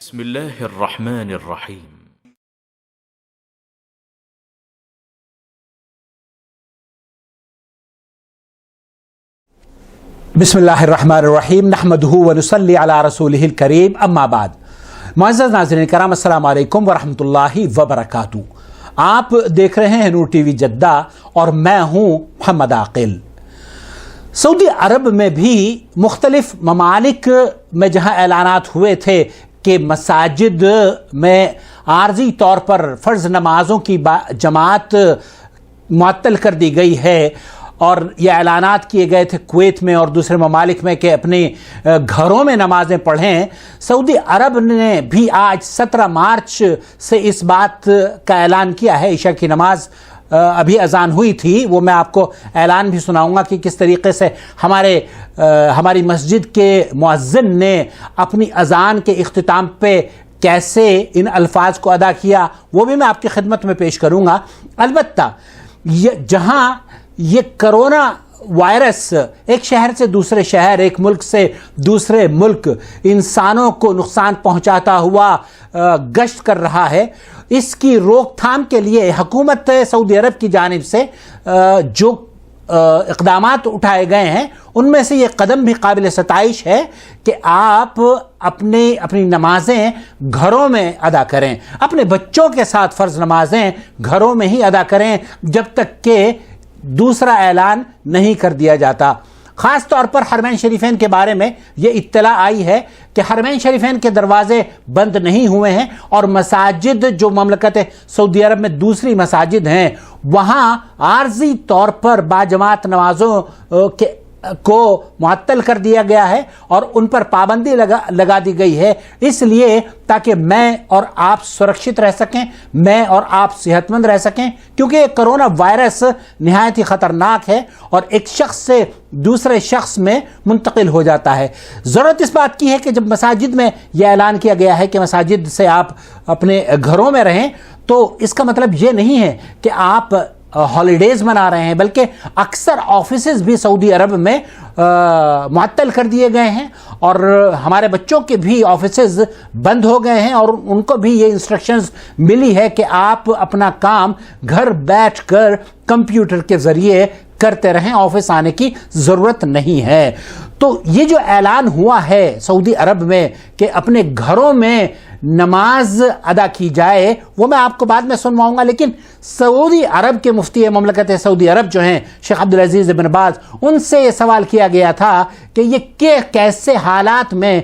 بسم الله الرحمن الرحيم. بسم اللہ الرحمن الرحیم نحمدہ ونصلی علی رسولہ الکریم أما بعد. معزز ناظرین کرام السلام علیکم ورحمۃ اللہ وبرکاتہ. آپ دیکھ رہے ہیں نور ٹی وی جدہ اور میں ہوں محمد عاقل. سعودی عرب میں بھی مختلف ممالک میں جہاں اعلانات ہوئے تھے کہ مساجد میں عارضی طور پر فرض نمازوں کی جماعت معطل کر دی گئی ہے اور یہ اعلانات کیے گئے تھے کویت میں اور دوسرے ممالک میں کہ اپنے گھروں میں نمازیں پڑھیں۔ سعودی عرب نے بھی آج سترہ مارچ سے اس بات کا اعلان کیا ہے، عشاء کی نماز ابھی اذان ہوئی تھی، وہ میں آپ کو اعلان بھی سناؤں گا کہ کس طریقے سے ہمارے ہماری مسجد کے معذن نے اپنی اذان کے اختتام پہ کیسے ان الفاظ کو ادا کیا، وہ بھی میں آپ کی خدمت میں پیش کروں گا۔ البتہ جہاں یہ کرونا وائرس ایک شہر سے دوسرے شہر، ایک ملک سے دوسرے ملک انسانوں کو نقصان پہنچاتا ہوا گشت کر رہا ہے اس کی روک تھام کے لیے حکومت سعودی عرب کی جانب سے جو اقدامات اٹھائے گئے ہیں، ان میں سے یہ قدم بھی قابل ستائش ہے کہ آپ اپنے اپنی نمازیں گھروں میں ادا کریں۔ اپنے بچوں کے ساتھ فرض نمازیں گھروں میں ہی ادا کریں، جب تک کہ دوسرا اعلان نہیں کر دیا جاتا۔ خاص طور پر حرمین شریفین کے بارے میں یہ اطلاع آئی ہے کہ حرمین شریفین کے دروازے بند نہیں ہوئے ہیں اور مساجد جو مملکت سعودی عرب میں دوسری مساجد ہیں، وہاں عارضی طور پر باجماعت نمازوں کے کو معطل کر دیا گیا ہے اور ان پر پابندی لگا لگا دی گئی ہے۔ اس لیے تاکہ میں اور آپ سرکشت رہ سکیں، میں اور آپ صحت مند رہ سکیں۔ کیونکہ یہ کرونا وائرس نہایت ہی خطرناک ہے اور ایک شخص سے دوسرے شخص میں منتقل ہو جاتا ہے۔ ضرورت اس بات کی ہے کہ جب مساجد میں یہ اعلان کیا گیا ہے کہ مساجد سے آپ اپنے گھروں میں رہیں تو اس کا مطلب یہ نہیں ہے کہ آپ ہالیڈیز منا رہے ہیں، بلکہ اکثر آفیسز بھی سعودی عرب میں معطل کر دیے گئے ہیں۔ اور ہمارے بچوں کے بھی آفیسز بند ہو گئے ہیں اور ان کو بھی یہ انسٹرکشنز ملی ہے کہ آپ اپنا کام گھر بیٹھ کر کمپیوٹر کے ذریعے کرتے رہیں، آفس آنے کی ضرورت نہیں ہے۔ تو یہ جو اعلان ہوا ہے سعودی عرب میں کہ اپنے گھروں میں نماز ادا کی جائے، وہ میں آپ کو بعد میں سنواؤں گا، لیکن سعودی عرب کے مفتی مملکت سعودی عرب جو ہیں، شیخ عبدالعزیز بن باز، ان سے یہ سوال کیا گیا تھا کہ یہ کیسے حالات میں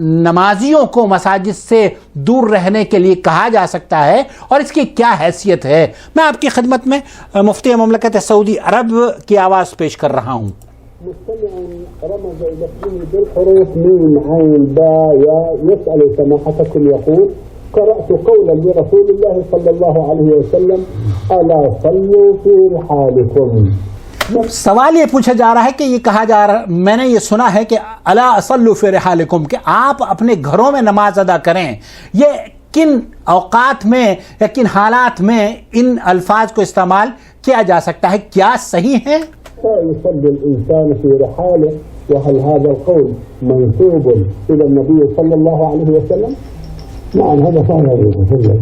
نمازیوں کو مساجد سے دور رہنے کے لیے کہا جا سکتا ہے اور اس کی کیا حیثیت ہے؟ میں آپ کی خدمت میں مفتی مملکت سعودی عرب کی آواز پیش کر رہا ہوں۔ رمز بالحروف ميم عين باء ياء يسأل سماحتكم يقول قرأت قولا لرسول الله صلى الله عليه وسلم ألا صلوا في رحالكم سوال یہ پوچھا جا رہا ہے کہ یہ کہا جا رہا میں نے یہ سنا ہے کہ اللہ اصلو فی رحالکم، کہ آپ اپنے گھروں میں نماز ادا کریں۔ یہ کن اوقات میں یا کن حالات میں ان الفاظ کو استعمال کیا جا سکتا ہے؟ کیا صحیح ہے يصلي الإنسان في رحاله، وهل هذا القول منسوب إلى النبي صلى الله عليه وسلم؟ نعم، هذا كان يصلي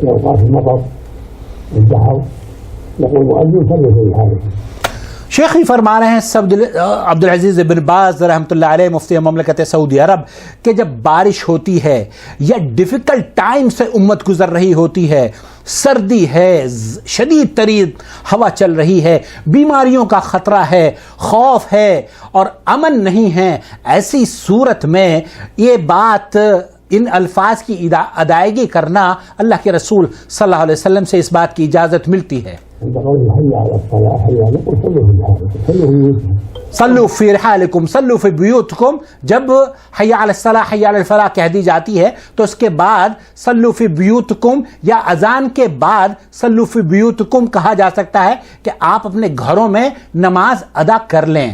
في أوقات المطر الدحر يقول المؤذن صلي في رحاله شیخ ہی فرما رہے ہیں عبدالعزیز بن باز رحمۃ اللہ علیہ مفتی مملکت سعودی عرب کہ جب بارش ہوتی ہے یا ڈیفیکلٹ ٹائم سے امت گزر رہی ہوتی ہے، سردی ہے، شدید ترین ہوا چل رہی ہے، بیماریوں کا خطرہ ہے، خوف ہے اور امن نہیں ہے، ایسی صورت میں یہ بات ان الفاظ کی ادائیگی کرنا اللہ کے رسول صلی اللہ علیہ وسلم سے اس بات کی اجازت ملتی ہے۔ صلو فی رحالکم صلو فی بیوتکم جب حی علی الصلاح حی علی الفلاح کہہ دی جاتی ہے، تو اس کے بعد صلو فی بیوتکم یا اذان کے بعد صلو فی بیوتکم کہا جا سکتا ہے کہ آپ اپنے گھروں میں نماز ادا کر لیں۔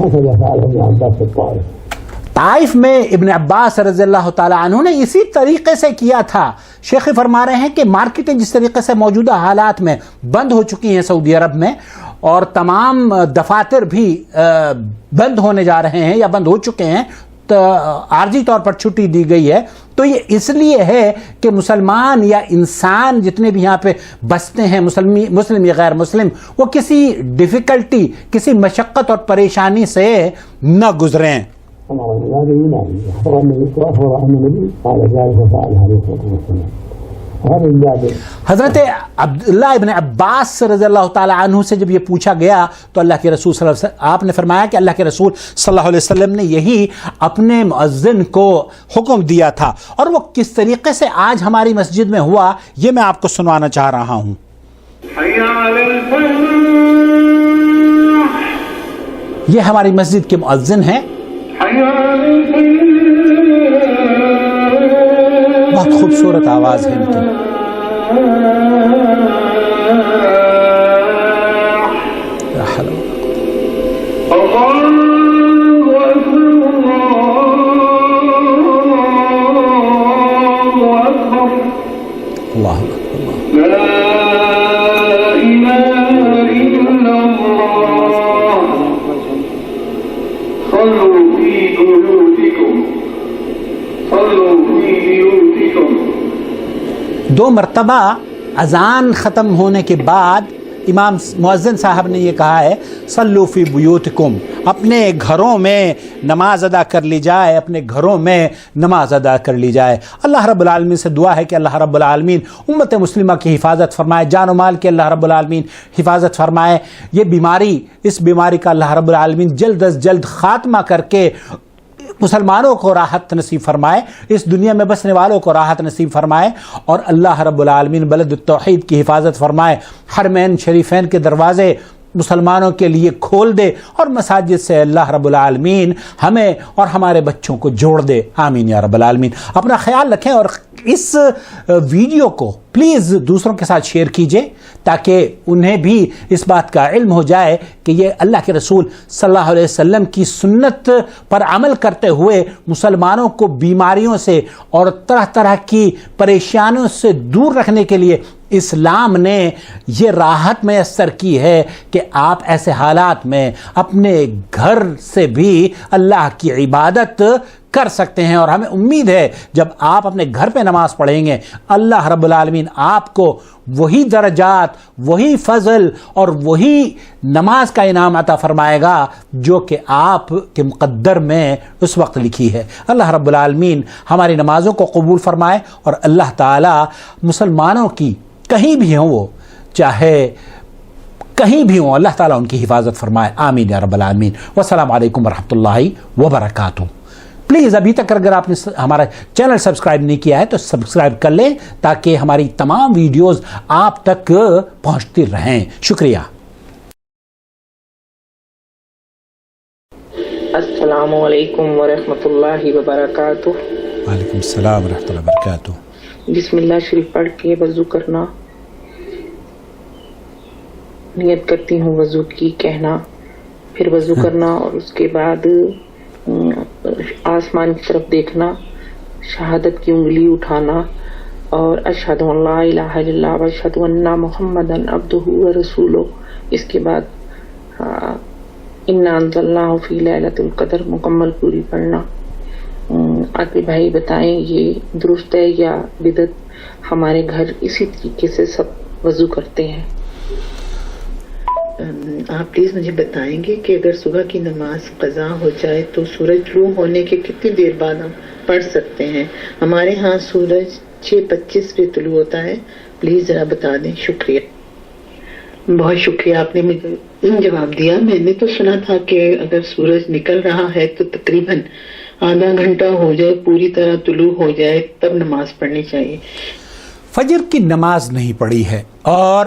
هكذا فعل ابن عباس الطائف طائف میں ابن عباس رضی اللہ تعالیٰ عنہ نے اسی طریقے سے کیا تھا۔ شیخ فرما رہے ہیں کہ مارکیٹیں جس طریقے سے موجودہ حالات میں بند ہو چکی ہیں سعودی عرب میں اور تمام دفاتر بھی بند ہونے جا رہے ہیں یا بند ہو چکے ہیں عارضی طور پر چھٹی دی گئی ہے۔ تو یہ اس لیے ہے کہ مسلمان یا انسان جتنے بھی یہاں پہ بستے ہیں مسلم یا غیر مسلم، وہ کسی ڈیفیکلٹی کسی مشقت اور پریشانی سے نہ گزریں۔ حضرت عبداللہ ابن عباس رضی اللہ تعالیٰ عنہ سے جب یہ پوچھا گیا تو اللہ کے رسول صلی اللہ علیہ وسلم آپ نے فرمایا کہ اللہ کے رسول صلی اللہ علیہ وسلم نے یہی اپنے معزن کو حکم دیا تھا۔ اور وہ کس طریقے سے آج ہماری مسجد میں ہوا یہ میں آپ کو سنوانا چاہ رہا ہوں۔ یہ ہماری مسجد کے معزن ہیں۔ بہت خوبصورت آواز ہے ان کی۔ دو مرتبہ اذان ختم ہونے کے بعد امام معزن صاحب نے یہ کہا ہے فی بیوتکم، اپنے گھروں میں نماز ادا کر لی جائے، اپنے گھروں میں نماز ادا کر لی جائے۔ اللہ رب العالمین سے دعا ہے کہ اللہ رب العالمین امت مسلمہ کی حفاظت فرمائے، جان و مال کے اللہ رب العالمین حفاظت فرمائے۔ یہ بیماری، اس بیماری کا اللہ رب العالمین جلد از جلد خاتمہ کر کے مسلمانوں کو راحت نصیب فرمائے، اس دنیا میں بسنے والوں کو راحت نصیب فرمائے اور اللہ رب العالمین بلد التوحید کی حفاظت فرمائے۔ حرمین شریفین کے دروازے مسلمانوں کے لیے کھول دے اور مساجد سے اللہ رب العالمین ہمیں اور ہمارے بچوں کو جوڑ دے۔ آمین یا رب العالمین۔ اپنا خیال رکھیں اور اس ویڈیو کو پلیز دوسروں کے ساتھ شیئر کیجیے تاکہ انہیں بھی اس بات کا علم ہو جائے کہ یہ اللہ کے رسول صلی اللہ علیہ وسلم کی سنت پر عمل کرتے ہوئے مسلمانوں کو بیماریوں سے اور طرح طرح کی پریشانیوں سے دور رکھنے کے لیے اسلام نے یہ راحت میسر کی ہے کہ آپ ایسے حالات میں اپنے گھر سے بھی اللہ کی عبادت کر سکتے ہیں اور ہمیں امید ہے جب آپ اپنے گھر پہ نماز پڑھیں گے، اللہ رب العالمین آپ کو وہی درجات، وہی فضل اور وہی نماز کا انعام عطا فرمائے گا جو کہ آپ کے مقدر میں اس وقت لکھی ہے۔ اللہ رب العالمین ہماری نمازوں کو قبول فرمائے اور اللہ تعالی مسلمانوں کی کہیں بھی ہوں وہ، چاہے کہیں بھی ہوں، اللہ تعالیٰ ان کی حفاظت فرمائے۔ آمین یا رب العالمین۔ والسلام علیکم ورحمۃ اللہ وبرکاتہ۔ پلیز ابھی تک اگر آپ نے ہمارا چینل سبسکرائب نہیں کیا ہے تو سبسکرائب کر لیں تاکہ ہماری تمام ویڈیوز آپ تک پہنچتی رہیں۔ شکریہ۔ السلام علیکم ورحمۃ اللہ وبرکاتہ۔ وعلیکم السلام ورحمۃ اللہ وبرکاتہ۔ بسم اللہ شریف پڑھ کے وضو کرنا۔ نیت کرتی ہوں وضو کی کہنا پھر وضو کرنا اور اس کے بعد آسمان کی طرف دیکھنا، شہادت کی انگلی اٹھانا اور اشہد اللہ الہ الا اللہ اشہد ان محمد عبدہ و رسولو اس کے بعد انا انزلناہ فی لیلۃ القدر، مکمل پوری پڑھنا۔ آگے بھائی بتائیں، یہ درست ہے یا بدت ہمارے گھر اسی طریقے سے سب وضو کرتے ہیں۔ آپ پلیز مجھے بتائیں گے کہ اگر صبح کی نماز قضا ہو جائے تو سورج رو ہونے کے کتنی دیر بعد ہم پڑھ سکتے ہیں؟ ہمارے ہاں سورج چھ پچیس پہ طلوع ہوتا ہے۔ پلیز ذرا بتا دیں۔ شکریہ۔ بہت شکریہ۔ آپ نے مجھے جواب دیا۔ میں نے تو سنا تھا کہ اگر سورج نکل رہا ہے تو تقریباً آدھا گھنٹہ ہو جائے، پوری طرح طلوع ہو جائے، تب نماز پڑھنی چاہیے۔ فجر کی نماز نہیں پڑھی ہے اور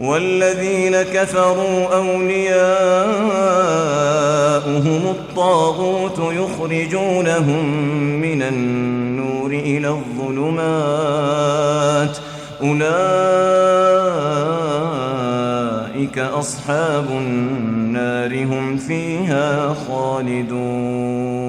والذين كفروا أولياؤهم الطاغوت يخرجونهم من النور إلى الظلمات. أولئك أولئك أصحاب النار هم فيها خالدون.